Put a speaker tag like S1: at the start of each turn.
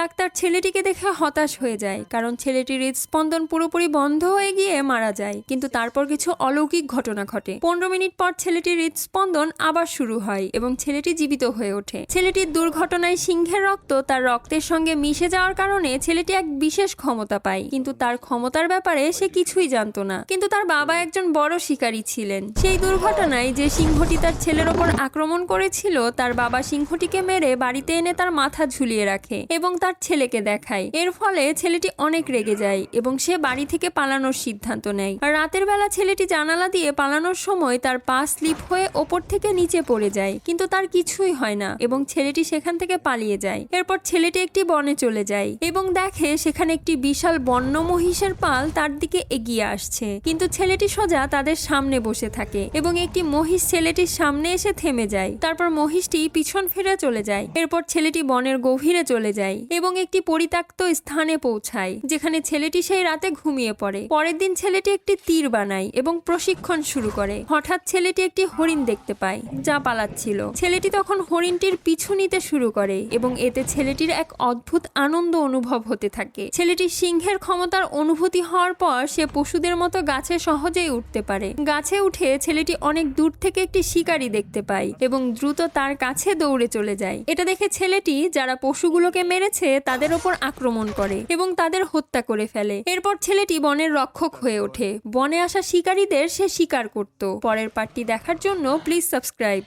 S1: Doctor ছেলেটিকে দেখে হতাশ হয়ে যায়, কারণ ছেলেটির হৃদস্পন্দন পুরোপুরি বন্ধ হয়ে গিয়ে মারা যায়। কিন্তু তারপর কিছু অলৌকিক ঘটনা ঘটে। পনেরো মিনিট পর ছেলেটির হৃদস্পন্দন আবার শুরু হয় এবং ছেলেটি জীবিত হয়ে ওঠে। ছেলেটির দুর্ঘটনায় সিংহের রক্ত তার রক্তের সঙ্গে মিশে যাওয়ার কারণে ছেলেটি এক বিশেষ ক্ষমতা পায়। কিন্তু তার ক্ষমতার ব্যাপারে সে কিছুই জানতো না। কিন্তু তার বাবা একজন বড় শিকারী ছিলেন। সেই দুর্ঘটনায় যে সিংহটি তার ছেলের ওপর আক্রমণ করেছিল, তার বাবা সিংহটিকে মেরে বাড়িতে এনে তার মাথা ঝুলিয়ে রাখে এবং তার ছেলেকে দেখায়। এর ফলে ছেলেটি অনেক রেগে যায় এবং সে বাড়ি থেকে পালানোর সিদ্ধান্ত নেয়। আর রাতের বেলা ছেলেটি জানালা দিয়ে পালানোর সময় তার পা স্লিপ হয়ে ওপর থেকে নিচে পড়ে যায়, কিন্তু তার কিছুই হয় না এবং ছেলেটি সেখান থেকে পালিয়ে যায়। এরপর ছেলেটি একটি বনে চলে যায় এবং দেখে সেখানে একটি বিশাল বন্য মহিষের পাল তার দিকে এগিয়ে আসছে। কিন্তু ছেলেটি সোজা তাদের সামনে বসে থাকে এবং একটি মহিষ ছেলেটির সামনে এসে থেমে যায়। তারপর মহিষটি পিছন ফিরে চলে যায়। এরপর ছেলেটি বনের গভীরে চলে যায় এবং একটি পরিত্যক্ত স্থানে পৌঁছায়, যেখানে ছেলেটি সেই রাতে ঘুমিয়ে পড়ে। পরের দিন ছেলেটি একটি তীর বানায় এবং প্রশিক্ষণ শুরু করে। হঠাৎ ছেলেটি একটি হরিণ দেখতে পায়, যা পালাচ্ছিল। ছেলেটি তখন হরিণটির পিছু নিতে শুরু করে এবং এতে ছেলেটির এক অদ্ভুত আনন্দ অনুভব হতে থাকে। ছেলেটি সিংহের ক্ষমতার অনুভূতি হওয়ার পর সে পশুদের মতো গাছে সহজেই উঠতে পারে। গাছে উঠে ছেলেটি অনেক দূর থেকে একটি শিকারী দেখতে পায় এবং দ্রুত তার কাছে দৌড়ে চলে যায়। এটা দেখে ছেলেটি, যারা পশুগুলোকে মেরেছে তাদের ওপর আক্রমণ করে এবং তাদের হত্যা করে ফেলে। এরপর ছেলেটি বনের রক্ষক হয়ে ওঠে। বনে আসা শিকারীদের সে শিকার করত। পরের পার্টটি দেখার জন্য প্লিজ সাবস্ক্রাইব